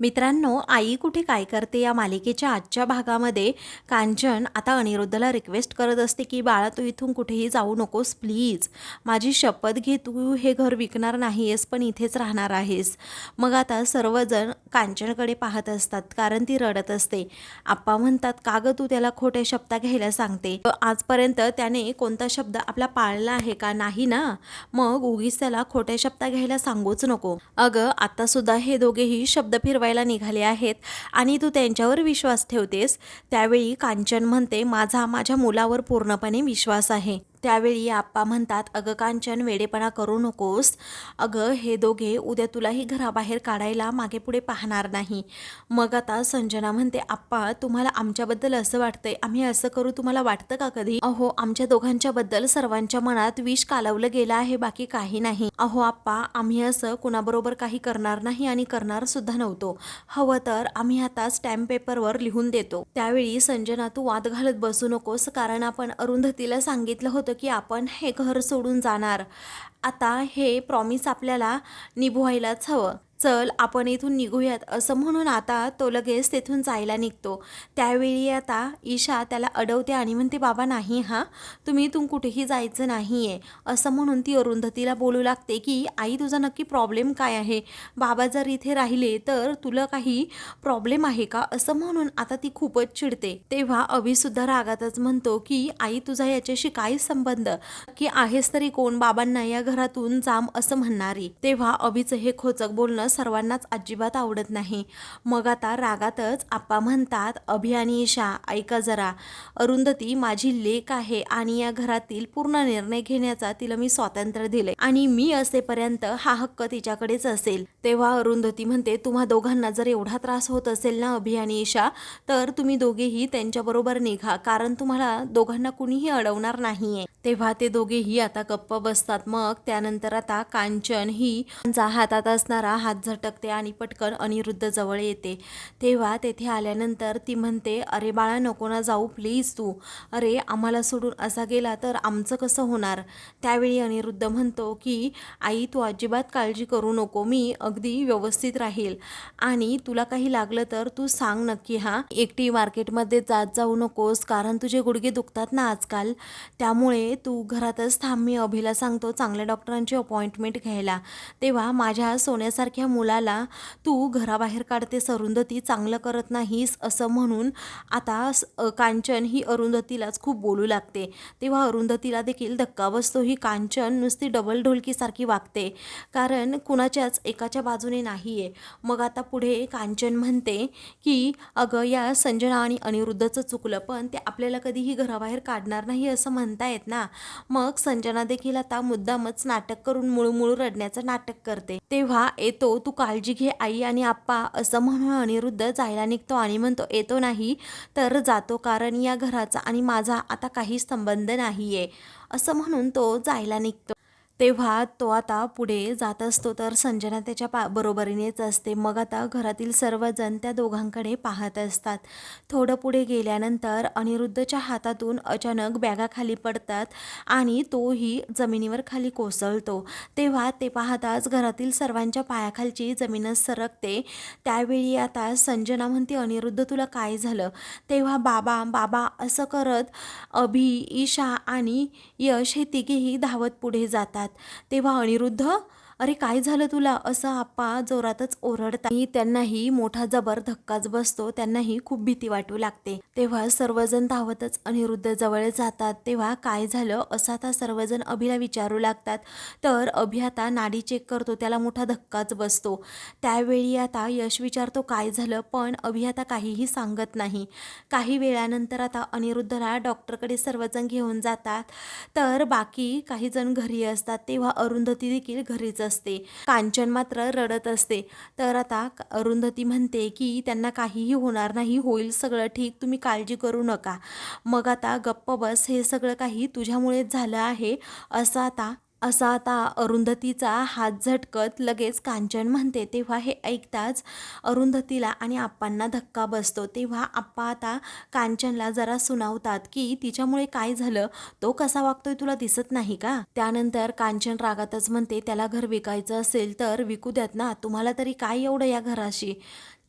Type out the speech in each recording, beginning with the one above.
मित्रांनो आई कुठे काय करते या मालिकेच्या आजच्या भागामध्ये? कांचन आता अनिरुद्धला रिक्वेस्ट करत असते की बाळा तू इथून कुठेही जाऊ नकोस प्लीज माझी शपथ घे तू हे घर विकणार नाही आहेस पण इथेच राहणार आहेस. मग आता सर्वजण कांचनकडे पाहत असतात कारण ती रडत असते. आप्पा म्हणतात का गं तू त्याला खोट्या शब्दा घ्यायला सांगते? आजपर्यंत त्याने कोणता शब्द आपला पाळला आहे का? नाही ना? मग उगीच त्याला खोट्या शब्दा घ्यायला सांगूच नको. अगं आता सुद्धा हे दोघेही शब्द फिरवाय फिरवायला निघाले आहेत आणि तू त्यांच्यावर विश्वास ठेवतेस त्यावेळी कांचन म्हणते माझा माझ्या मुलावर पूर्णपणे विश्वास आहे. त्यावेळी आप्पा म्हणतात अगं कांचन वेडेपणा करू नकोस. अगं हे दोघे उद्या तुलाही घराबाहेर काढायला मागे पुढे पाहणार नाही. मग आता संजना म्हणते आप्पा तुम्हाला आमच्याबद्दल असं वाटतंय? आम्ही असं करू तुम्हाला वाटतं का कधी? अहो आमच्या दोघांच्याबद्दल सर्वांच्या मनात विष कालवलं गेलं आहे बाकी काही नाही. अहो आप्पा आम्ही असं कुणाबरोबर काही करणार नाही आणि करणार सुद्धा नव्हतो. हवं तर आम्ही आता स्टॅम्प पेपरवर लिहून देतो. त्यावेळी संजना तू वाद घालत बसू नकोस कारण आपण अरुंधतीला सांगितलं होतं की आपण हे घर सोडून जाणार. आता हे प्रॉमिस आपल्याला निभवायलाच हवं. चल आपण इथून निघूयात. असं म्हणून आता तो लगेच तेथून जायला निघतो. त्यावेळी आता ईशा त्याला अडवते आणि म्हणते बाबा नाही हां. तुम्ही इथून कुठेही जायचं नाही आहे असं म्हणून ती अरुंधतीला बोलू लागते की आई तुझा नक्की प्रॉब्लेम काय आहे? बाबा जर इथे राहिले तर तुला काही प्रॉब्लेम आहे का? असं म्हणून आता ती खूपच चिडते. तेव्हा अभिसुद्धा रागातच म्हणतो की आई तुझा याच्याशी काय संबंध? की आहेस तरी कोण? बाबांना या घरातून जाम असं म्हणणारी. तेव्हा अभिचं हे खोचक बोलणं सर्वांनाच अजिबात आवडत नाही. मग आता रागातच आप्पा म्हणतात अभि आणि ईशा ऐका जरा. अरुंधती माझी लेक आहे आणि या घरातील पूर्ण निर्णय घेण्याचा तिला मी स्वातंत्र्य दिले आणि मी असेपर्यंत हा हक्क तिच्याकडेच असेल. तेव्हा अरुंधती म्हणते तुम्हा दोघांना जर एवढा त्रास होत असेल ना अभि आणि ईशा तर तुम्ही दोघेही त्यांच्याबरोबर निघा कारण तुम्हाला दोघांना कुणीही अडवणार नाहीये. तेव्हा ते दोघेही आता गप्प बसतात. मग त्यानंतर आता कांचन ही हातात असणारा हात झटकते आणि पटकन अनिरुद्ध जवळ येते. तेव्हा तेथे आल्यानंतर ती म्हणते अरे बाळा नको ना जाऊ प्लीज तू. अरे आम्हाला सोडून असा गेला तर आमचं कसं होणार? त्यावेळी अनिरुद्ध म्हणतो की आई तू अजिबात काळजी करू नको मी अगदी व्यवस्थित राहील. आणि तुला काही लागलं तर तू सांग नक्की हा. एकटी मार्केटमध्ये जात जाऊ नकोस कारण तुझे गुडघे दुखतात ना आजकाल. त्यामुळे तू घरातच थांब मी अभिला सांगतो चांगल्या डॉक्टरांची अपॉइंटमेंट घ्यायला. तेव्हा माझ्या सोन्यासारख्या मुलाला तू घराबाहेर काढते अरुंधती चांगलं करत नाहीस असं म्हणून आता कांचन ही अरुंधतीलाच खूप बोलू लागते. तेव्हा अरुंधतीला देखील धक्का बसतो ही कांचन नुसती डबल ढोलकीसारखी वागते. कारण कुणाच्याच एकाच्या बाजूने नाही आहे मग आता पुढे कांचन म्हणते की अगं या संजना आणि अनिरुद्धचं चुकलं पण ते आपल्याला कधीही घराबाहेर काढणार नाही असं म्हणतायत ना. मग संजना देखील आता मुद्दामच नाटक करून मुळूमुळू रडण्याचं नाटक करते. तेव्हा येतो तू काळजी घे आई आणि आप्पा असं म्हणून अनिरुद्ध जायला निघतो आणि म्हणतो येतो नाही तर जातो कारण या घराचा आणि माझा आता काही संबंध नाही आहे असं म्हणून तो जायला निघतो. तेव्हा तो आता पुढे जात असतो. तर संजना त्याच्या पा बरोबरीनेच असते. मग आता घरातील सर्वजण त्या दोघांकडे पाहत असतात. थोडं पुढे गेल्यानंतर अनिरुद्धच्या हातातून अचानक बॅगा खाली पडतात आणि तोही जमिनीवर खाली कोसळतो. तेव्हा ते पाहताच घरातील सर्वांच्या पायाखालची जमीनच सरकते. त्यावेळी आता संजना म्हणते अनिरुद्ध तुला काय झालं? तेव्हा बाबा बाबा असं करत अभि ईशा आणि यश हे तिघेही धावत पुढे जातात. तेव्हा अनिरुद्ध अरे काय झालं तुला? असं आप्पा जोरातच ओरडता त्यांनाही मोठा जबर धक्काच बसतो. त्यांनाही खूप भीती वाटू लागते. तेव्हा सर्वजण धावतच अनिरुद्ध जवळ जातात. तेव्हा काय झालं? असं आता सर्वजण अभिला विचारू लागतात. तर अभि आता नाडी चेक करतो. त्याला मोठा धक्काच बसतो. त्यावेळी आता यश विचारतो काय झालं? पण अभि आता काहीही सांगत नाही. काही वेळानंतर आता अनिरुद्धला डॉक्टरकडे सर्वजण घेऊन जातात. तर बाकी काही जण घरी असतात. तेव्हा अरुंधती देखील घरीच असते. कांचन मात्र रडत असते. तर आता अरुंधती म्हणते की त्यांना काहीही होणार नाही होईल सगळं ठीक तुम्ही काळजी करू नका. मग आता गप्प बस हे सगळं काही तुझ्यामुळेच झालं आहे असं आता असा आता अरुंधतीचा हात झटकत लगेच कांचन म्हणते तेव्हा हे ऐकताच अरुंधतीला आणि आप्पांना धक्का बसतो. तेव्हा आप्पा आता कांचनला जरा सुनावतात की तिच्यामुळे काय झालं? तो कसा वागतोय तुला दिसत नाही का? त्यानंतर कांचन रागातच म्हणते त्याला घर विकायचं असेल तर विकू द्यात ना? तुम्हाला तरी काय एवढं या घराशी?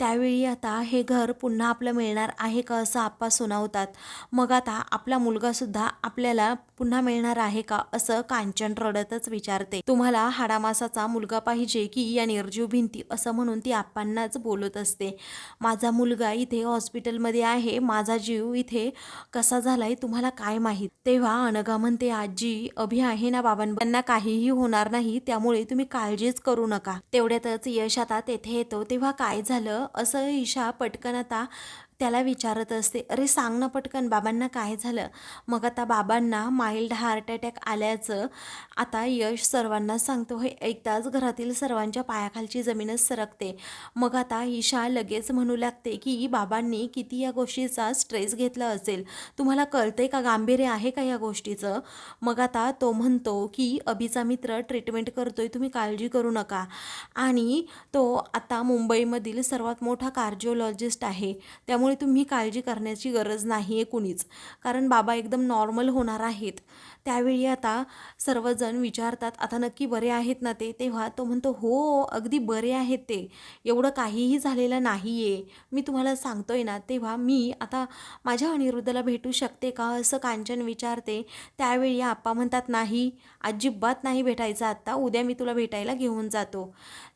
त्यावेळी आता हे घर पुन्हा आपलं मिळणार आहे का असं आप्पा सुनावतात. मग आता आपला मुलगासुद्धा आपल्याला पुन्हा मिळणार आहे का असं कांचन रडतच विचारते. तुम्हाला हाडामासाचा मुलगा पाहिजे की या निर्जीव भिंती असं म्हणून ती आप्पांनाच बोलत असते. माझा मुलगा इथे हॉस्पिटलमध्ये आहे. माझा जीव इथे कसा झालाय तुम्हाला काय माहीत? तेव्हा अनघा म्हणते आजी अभि आहे ना बाबांना काहीही होणार नाही. त्यामुळे तुम्ही काळजीच करू नका. तेवढ्यातच यश आता तेथे येतो. तेव्हा काय झालं? असं इशा पटकन आता त्याला विचारत असते अरे सांग ना पटकन बाबांना काय झालं? मग आता बाबांना माइल्ड हार्ट अटॅक आल्याचं आता यश सर्वांना सांगतो. हे ऐकताच घरातील सर्वांच्या पायाखालची जमीनच सरकते. मग आता ईशा लगेच म्हणू लागते की बाबांनी किती या गोष्टीचा स्ट्रेस घेतला असेल? तुम्हाला कळतंय का गांभीर्य आहे का या गोष्टीचं? मग आता तो म्हणतो की अभिचा मित्र ट्रीटमेंट करतोय तुम्ही काळजी करू नका. आणि तो आता मुंबईमधील सर्वात मोठा कार्डिओलॉजिस्ट आहे. त्यामुळे त्यामुळे तुम्ही काळजी करण्याची गरज नाही आहे कुणीच. कारण बाबा एकदम नॉर्मल होणार आहेत. त्यावेळी आता सर्वजण विचारतात आता नक्की बरे आहेत ना ते? तेव्हा तो म्हणतो हो अगदी बरे आहेत ते. एवढं काहीही झालेलं नाही आहे मी तुम्हाला सांगतो आहे ना तेव्हा मी आता माझ्या अनिरुद्धला भेटू शकते का असं कांचन विचारते. त्यावेळी आप्पा म्हणतात नाही अजिबात नाही भेटायचं आत्ता उद्या मी तुला भेटायला घेऊन जातो.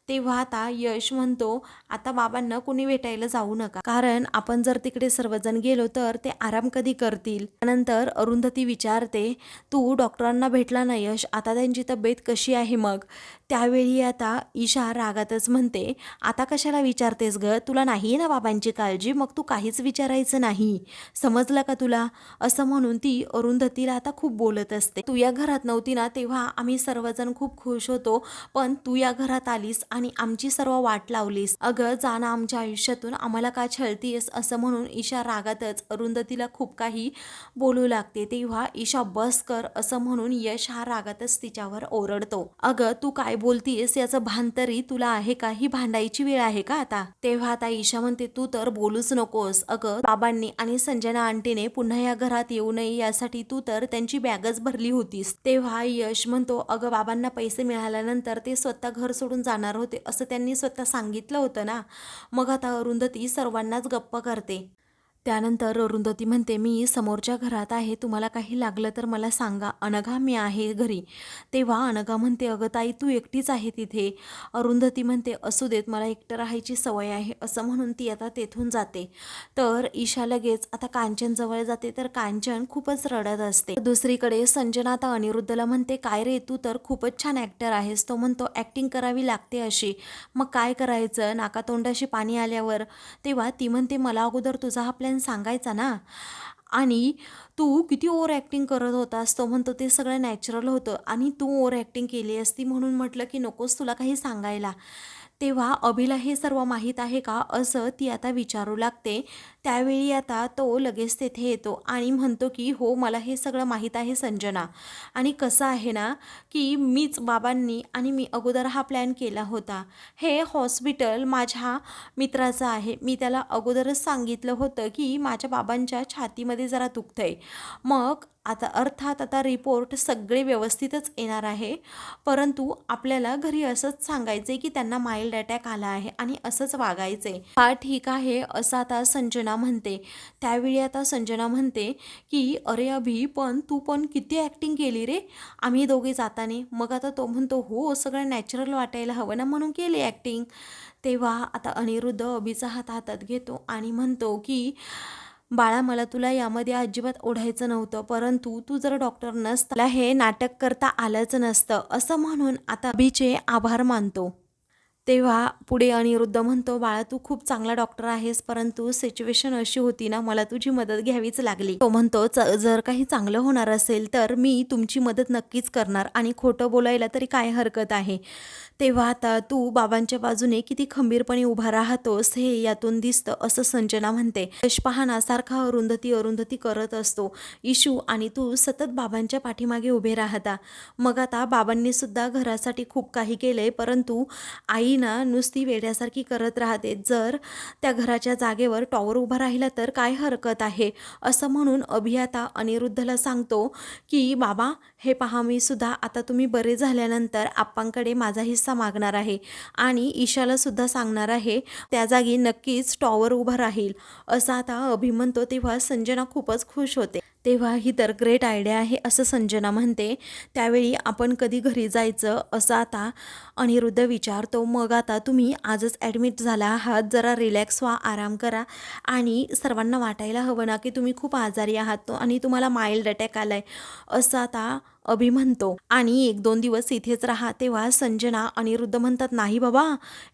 तेव्हा आता यश म्हणतो आता बाबांना कुणी भेटायला जाऊ नका. कारण आपण जर तिकडे सर्वजण गेलो तर ते आराम कधी करतील? त्यानंतर अरुंधती विचारते तू डॉक्टरांना भेटला ना यश? आता त्यांची तब्येत कशी आहे मग? त्यावेळी आता ईशा रागातच म्हणते आता कशाला विचारतेस ग? तुला नाही ना बाबांची काळजी? मग तू काहीच विचारायचं नाही. समजलं का तुला? असं म्हणून ती अरुंधतीला आता खूप बोलत असते. तू या घरात नव्हती ना तेव्हा आम्ही सर्वजण खूप खुश होतो पण तू या घरात आलीस आणि आमची सर्व वाट लावलीस. अगं जाणं आमच्या आयुष्यातून. आम्हाला का छळतीयस असं म्हणून ईशा रागातच अरुंधतीला खूप काही बोलू लागते. तेव्हा ईशा बस कर असं म्हणून यश हा रागातच तिच्यावर ओरडतो. अगं तू काय बोलतीयस याचं भान तरी तुला आहे का? ही भांडायची वेळ आहे का आता? तेव्हा आता ईशा म्हणते तू तर बोलूच नकोस. अगं बाबांनी आणि संजना आंटीने पुन्हा या घरात येऊ नये यासाठी तू तर त्यांची बॅगच भरली होतीस. तेव्हा यश म्हणतो अगं बाबांना पैसे मिळाल्यानंतर ते स्वतः घर सोडून जाणार होते असं त्यांनी स्वतः सांगितलं होतं ना. मग आता अरुंधती सर्वांनाच गप्प करते. त्यानंतर अरुंधती म्हणते मी समोरच्या घरात आहे तुम्हाला काही लागलं तर मला सांगा. अनघा मी आहे घरी. तेव्हा अनघा म्हणते अगं ताई तू एकटीच आहे तिथे. अरुंधती म्हणते असू देत मला एकटं राहायची सवय आहे. असं म्हणून ती आता तेथून जाते. तर ईशा लगेच आता कांचनजवळ जाते तर कांचन खूपच रडत असते. दुसरीकडे संजना आता अनिरुद्धला म्हणते काय रे तू तर खूपच छान ॲक्टर आहेस. तो म्हणतो ॲक्टिंग करावी लागते अशी. मग काय करायचं? नाकातोंडाशी पाणी आल्यावर? तेव्हा ती म्हणते मला अगोदर तुझा हा प्लॅन सांगायचा ना. आणि तू किती ओव्हर ॲक्टिंग करत होतास तो म्हणतो ते सगळं नॅचरल होतं. आणि तू ओव्हर ॲक्टिंग केली असती म्हणून म्हटलं की नकोस तुला काही सांगायला. तेव्हा अभिला हे सर्व माहीत आहे का असं ती आता विचारू लागते. त्यावेळी आता तो लगेच तेथे येतो आणि म्हणतो की हो मला हे सगळं माहीत आहे संजना. आणि कसं आहे ना की मीच बाबांनी आणि मी अगोदर हा प्लॅन केला होता. हे हॉस्पिटल माझ्या मित्राचं आहे. मी त्याला अगोदरच सांगितलं होतं की माझ्या बाबांच्या छातीमध्ये जरा दुखतंय. मग आता अर्थात आता रिपोर्ट सगळे व्यवस्थितच येणार आहे. परंतु आपल्याला घरी असंच सांगायचं आहे की त्यांना माइल्ड अटॅक आला आहे आणि असंच वागायचं आहे हा ठीक आहे असं आता संजना म्हणते. त्यावेळी आता संजना म्हणते की अरे अभि पण तू पण किती ॲक्टिंग केली रे? आम्ही दोघे जाताने. मग आता तो म्हणतो हो सगळं नॅचरल वाटायला हवं ना म्हणून केली ॲक्टिंग तेव्हा आता अनिरुद्ध अभिचा हात हातात घेतो आणि म्हणतो की बाळा मला तुला यामध्ये अजिबात ओढायचं नव्हतं परंतु तू जर डॉक्टर नसता हे नाटक करता आलंच नसतं असं म्हणून आता अभिचे आभार मानतो. तेव्हा पुढे अनिरुद्ध म्हणतो बाळा तू खूप चांगला डॉक्टर आहेस परंतु सिच्युएशन अशी होती ना मला तुझी मदत घ्यावीच लागली. तो म्हणतो "च- जर काही चांगलं होणार असेल तर मी तुमची मदत नक्कीच करणार आणि खोटं बोलायला तरी काय हरकत आहे? तेव्हा आता तू बाबांच्या बाजूने किती खंबीरपणे उभा राहतोस हे यातून दिसतं असं संजना म्हणते. यश पाहना सारखा अरुंधती अरुंधती करत असतो. इशू आणि तू सतत बाबांच्या पाठीमागे उभे राहता. मग आता बाबांनी सुद्धा घरासाठी खूप काही केलंय परंतु आई ना नुसती वेड्यासारखी करत राहते. जर त्या घराच्या जागेवर टॉवर उभा राहिला तर काय हरकत आहे? असं म्हणून अभियाता अनिरुद्धला सांगतो की बाबा हे पहा मी सुद्धा आता तुम्ही बरे झाल्यानंतर आप्पांकडे माझाही हिस्सा मागणार आहे आणि ईशाला सुद्धा सांगणार आहे त्या जागी नक्कीच टॉवर उभा राहील. असं आता अभि म्हणतो तेव्हा संजना खूपच खुश होते. तेव्हा ही तर ग्रेट आयडिया आहे असं संजना म्हणते. त्यावेळी आपण कधी घरी जायचं असं आता अनिरुद्ध विचारतो मग आता तुम्ही आजच ॲडमिट झाला आहात जरा रिलॅक्स व्हा आराम करा आणि सर्वांना वाटायला हवं ना की तुम्ही खूप आजारी आहात तो आणि तुम्हाला माइल्ड अटॅक आलाय. असं आता अभि म्हणतो आणि एक दोन दिवस इथेच राहा तेव्हा संजना अनिरुद्ध म्हणतात नाही बाबा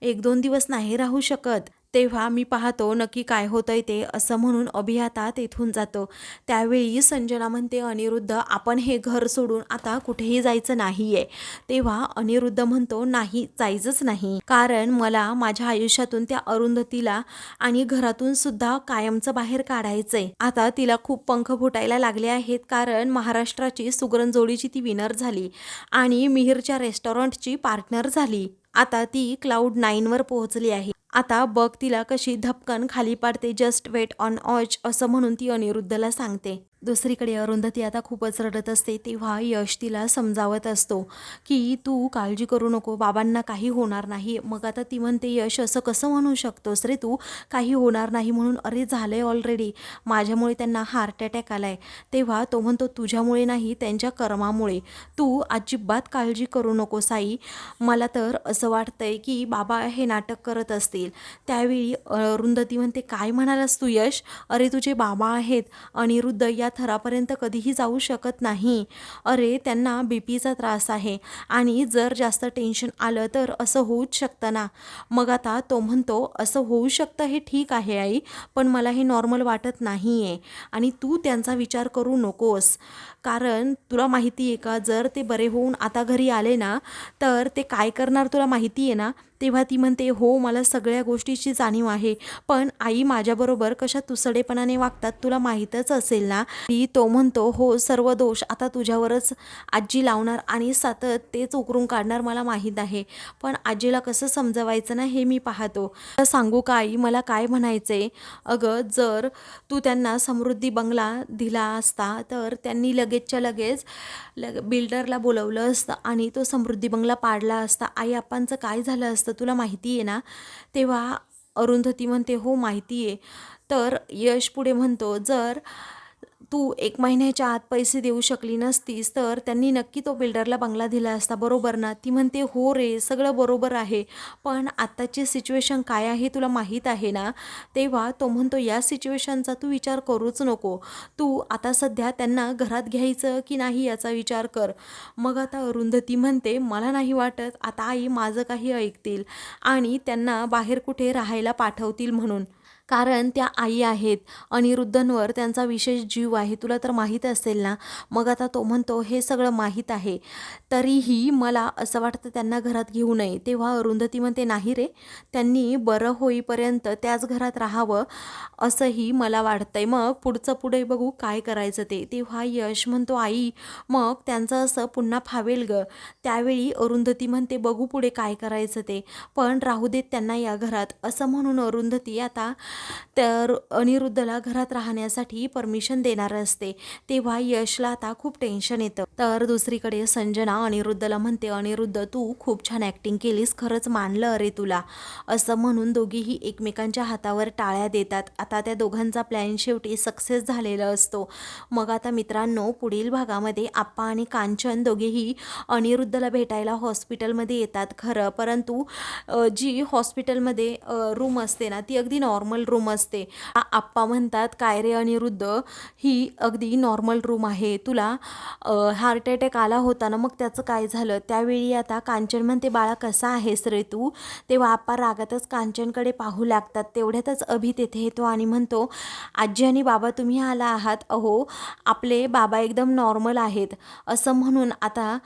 एक दोन दिवस नाही राहू शकत. तेव्हा मी पाहतो नक्की काय होतंय ते असं म्हणून अभियाता तेथून जातो. त्यावेळी संजना म्हणते अनिरुद्ध आपण हे घर सोडून आता कुठेही जायचं नाहीये. तेव्हा अनिरुद्ध म्हणतो नाही जायचंच नाही. कारण मला माझ्या आयुष्यातून त्या अरुंधतीला आणि घरातून सुद्धा कायमचं बाहेर काढायचंय. आता तिला खूप पंख फुटायला लागले आहेत कारण महाराष्ट्राची सुगरण जोडीची ती विनर झाली आणि मिहिरच्या रेस्टॉरंटची पार्टनर झाली. आता ती क्लाउड नाईनवर पोहोचली आहे. आता बघ तिला कशी धपकन खाली पाडते जस्ट वेट ऑन ऑच असं म्हणून ती अनिरुद्धला सांगते. दुसरीकडे अरुंधती आता खूपच रडत असते तेव्हा यश तिला समजावत असतो की तू काळजी करू नको बाबांना काही होणार नाही. मग आता ती म्हणते यश असं कसं म्हणू शकतोस रे तू? काही होणार नाही म्हणून अरे झालं आहे ऑलरेडी माझ्यामुळे त्यांना हार्ट अटॅक आला आहे तेव्हा तो म्हणतो तुझ्यामुळे नाही त्यांच्या कर्मामुळे. तू अजिबात काळजी करू नको साई. मला तर असं वाटतंय की बाबा हे नाटक करत असतील. त्यावेळी अरुंधती म्हणते काय म्हणालास तू यश? अरे तुझे बाबा आहेत. अनिरुद्ध या थरापर्यंत कधीही जाऊ शकत नाही. अरे त्यांना बी पीचा त्रास आहे. आणि जर जास्त टेन्शन आलं तर असं होऊच शकतं ना. मग आता तो म्हणतो असं होऊ शकतं हे ठीक आहे आई पण मला हे नॉर्मल वाटत नाही आहे आणि तू त्यांचा विचार करू नकोस. कारण तुला माहिती आहे का जर ते बरे होऊन आता घरी आले ना तर ते काय करणार तुला माहिती आहे ना? तेव्हा ती म्हणते हो मला सगळ्या गोष्टीची जाणीव आहे पण आई माझ्याबरोबर कशा तुसडेपणाने वागतात तुला माहीतच असेल ना? ती तो म्हणतो हो सर्व दोष आता तुझ्यावरच आजी लावणार आणि सतत तेच उकरून काढणार मला माहीत आहे पण आजीला कसं समजवायचं ना हे मी पाहतो. तर सांगू का आई मला काय म्हणायचंय? अगं जर तू त्यांना समृद्धी बंगला दिला असता तर त्यांनी लगेचच्या लगेच लग बिल्डरला बोलवलं असतं आणि तो समृद्धी बंगला पाडला असता. आई आप्पांचं काय झालं असतं तुला माहिती आहे ना तेव्हा अरुंधती म्हणते हो माहिती आहे. तर यश पुढे म्हणतो जर तू एक महिन्याच्या आत पैसे देऊ शकली नसतीस तर त्यांनी नक्की तो बिल्डरला बंगला दिला असता. बरोबर ना? ती म्हणते हो रे सगळं बरोबर आहे. पण आत्ताची सिच्युएशन काय आहे तुला माहीत आहे ना? तेव्हा तो म्हणतो या सिच्युएशनचा तू विचार करूच नको. तू आता सध्या त्यांना घरात घ्यायचं की नाही याचा विचार कर. मग आता अरुंधती म्हणते मला नाही वाटत. आता आई माझं काही ऐकतील आणि त्यांना बाहेर कुठे राहायला पाठवतील म्हणून. कारण त्या आई आहेत अनिरुद्धंवर त्यांचा विशेष जीव आहे. तुला तर माहीत असेल ना? मग आता तो म्हणतो हे सगळं माहीत आहे. तरीही मला असं वाटतं त्यांना घरात घेऊ नये. तेव्हा अरुंधती म्हणते नाही रे. त्यांनी बरं होईपर्यंत त्याच घरात राहावं असंही मला वाटतंय. मग पुढचं पुढे बघू काय करायचं ते. तेव्हा यश म्हणतो आई मग त्यांचं असं पुन्हा फावेल ग. त्यावेळी अरुंधती म्हणते बघू पुढे काय करायचं ते. पण राहू देत त्यांना या घरात. असं म्हणून अरुंधती आता तर अनिरुद्धला घरात राहण्यासाठी परमिशन देणार असते. तेव्हा यशला आता खूप टेन्शन येतं. तर दुसरीकडे संजना अनिरुद्धला म्हणते अनिरुद्ध तू खूप छान ॲक्टिंग केलीस खरंच मानलं अरे तुला. असं म्हणून दोघीही एकमेकांच्या हातावर टाळ्या देतात. आता त्या दोघांचा प्लॅन शेवटी सक्सेस झालेला असतो. मग आता मित्रांनो पुढील भागामध्ये आप्पा आणि कांचन दोघेही अनिरुद्धला भेटायला हॉस्पिटलमध्ये येतात. खरं परंतु जी हॉस्पिटलमध्ये रूम असते ना ती अगदी नॉर्मल रूम असते. आप्पा म्हणतात काय रे अनिरुद्ध? ही अगदी नॉर्मल रूम आहे. तुला हार्ट अटॅक आला होता ना मग त्याचं काय झालं? त्यावेळी आता कांचन म्हणते बाळा कसा आहेस रे तू? तेव्हा आप्पा रागातच कांचनकडे पाहू लागतात. तेवढ्यातच अभि तेथे येतो आणि म्हणतो आजी आणि बाबा तुम्ही आला आहात? अहो आपले बाबा एकदम नॉर्मल आहेत. असं म्हणून आता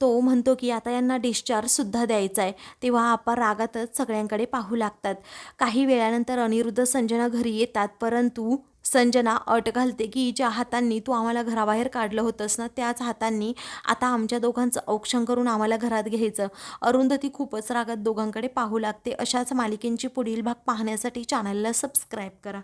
तो म्हणतो की आता यांना डिस्चार्जसुद्धा द्यायचा आहे तेव्हा आप्पा रागातच सगळ्यांकडे पाहू लागतात. काही वेळानंतर अनिरुद्ध संजना घरी येतात परंतु संजना अट घालते की ज्या हातांनी तू आम्हाला घराबाहेर काढलं होतंस ना त्याच हातांनी आता आमच्या दोघांचं औक्षण करून आम्हाला घरात घ्यायचं. अरुंधती खूपच रागात दोघांकडे पाहू लागते. अशाच मालिकेंची पुढील भाग पाहण्यासाठी चॅनलला सबस्क्राईब करा.